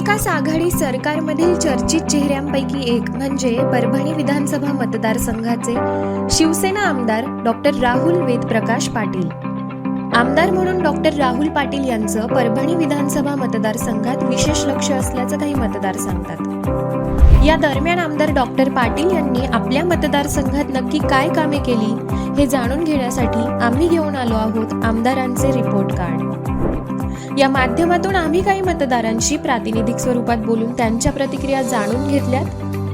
महाविकास आघाडी सरकारमधील चर्चित चेहऱ्यांपैकी एक म्हणजे परभणी विधानसभा मतदारसंघाचे शिवसेना आमदार डॉक्टर राहुल वेदप्रकाश पाटील. आमदार म्हणून डॉक्टर राहुल पाटील यांचं परभणी विधानसभा मतदारसंघात विशेष लक्ष असल्याचं काही मतदार सांगतात. या दरम्यान आमदार डॉक्टर पाटील यांनी आपल्या मतदारसंघात नक्की काय कामे केली हे जाणून घेण्यासाठी आम्ही घेऊन आलो आहोत आमदारांचे रिपोर्ट कार्ड. या माध्यमातून आम्ही काही मतदारांशी प्रातिनिधिक स्वरूपात बोलून त्यांच्या प्रतिक्रिया जाणून घेतल्यात.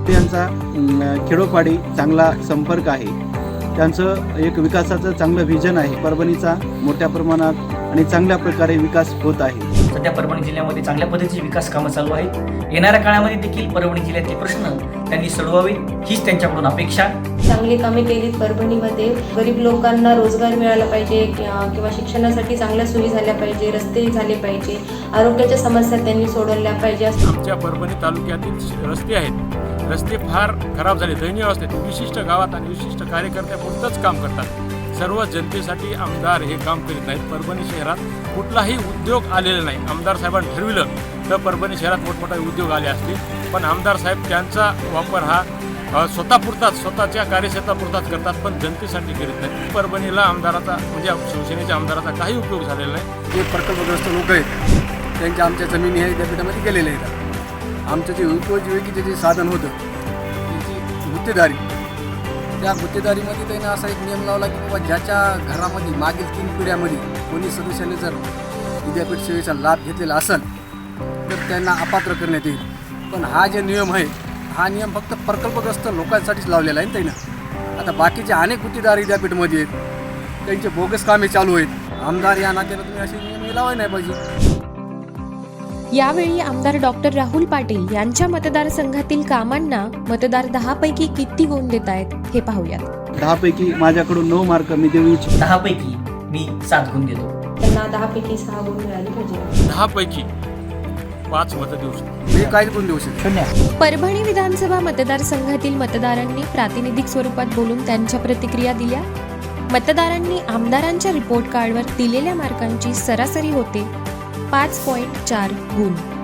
त्यांचा खेडोपाडी चांगला संपर्क आहे. त्यांचं एक विकासाचं चांगलं व्हिजन आहे. परभणीचा मोठ्या प्रमाणात आणि चांगल्या प्रकारे विकास होत आहे. सध्या परभणी जिल्ह्यामध्ये चांगल्या पद्धतीचे विकास कामं चालू आहेत. येणाऱ्या काळामध्ये देखील परभणी जिल्ह्यातले प्रश्न त्यांनी सोडवावेत हीच त्यांच्याकडून अपेक्षा. चांगली कामे केलीत परभणीमध्ये. गरीब लोकांना रोजगार मिळाला पाहिजे कि- किंवा शिक्षणासाठी चांगल्या सोयी झाल्या पाहिजे रस्ते झाले पाहिजे आरोग्याच्या समस्या त्यांनी सोडवल्या पाहिजे आमच्या परभणी तालुक्यातील रस्ते आहेत. रस्ते फार खराब झाले दयनीय अवस्थेत विशिष्ट गावात आणि विशिष्ट कार्यकर्त्यापुरतंच काम करतात. सर्व जनतेसाठी आमदार हे काम करीत नाहीत परभणी शहरात कुठलाही उद्योग आलेला नाही. आमदार साहेबांनी ठरविलं तर परभणी शहरात मोठमोठे उद्योग आले असतील. पण आमदार साहेब त्यांचा वापर हा स्वतःपुरताच स्वतःच्या कार्यक्षेत्रापुरताच करतात पण जनतेसाठी करीत नाही परभणीला आमदाराचा म्हणजे शिवसेनेच्या आमदाराचा काही उपयोग झालेला नाही. जे प्रकल्पग्रस्त लोक आहेत त्यांच्या आमच्या जमिनी हे विद्यापीठामध्ये गेलेले आहेत. आमचं जे उपजीविकेचे जे साधन होतं त्याची गुत्तेदारी त्या गुत्तेदारीमध्ये त्यानं असा एक नियम लावला की बाबा ज्याच्या घरामध्ये मागील तीन पिढ्यामध्ये कोणी सदस्याने जर विद्यापीठ सेवेचा लाभ घेतलेला असेल तर त्यांना अपात्र करण्यात येईल. पण हा जे नियम आहे हा नियम फक्त प्रकल्पग्रस्त लोकांसाठीच लावलेला आहे ना त्यानं. आता बाकीचे अनेक गुत्तेदार विद्यापीठमध्ये आहेत त्यांचे बोगस कामे चालू आहेत. आमदार या नात्यानं तुम्ही असे नियम हे लावाय नाही पाहिजे. यावेळी आमदार डॉक्टर राहुल पाटील यांच्या मतदारसंघातील कामांना मतदार दहा पैकी किती गुण देत आहेत हे पाहूयात. दहापैकी माझ्याकडून नऊ मार्क मी देऊ इच्छितो. दहापैकी मी सात गुण देतो. त्यांना दहापैकी सहा गुण मिळाले पाहिजे. दहापैकी पाच मतं देऊ शकतो. हे काहीच गुण देऊ शकतो शून्य परभणी विधानसभा मतदारसंघातील मतदारांनी प्रातिनिधिक स्वरूपात बोलून त्यांच्या प्रतिक्रिया दिल्या. मतदारांनी आमदारांच्या रिपोर्ट कार्डवर दिलेल्या मार्कांची सरासरी होते पाच पॉईंट चार गुण.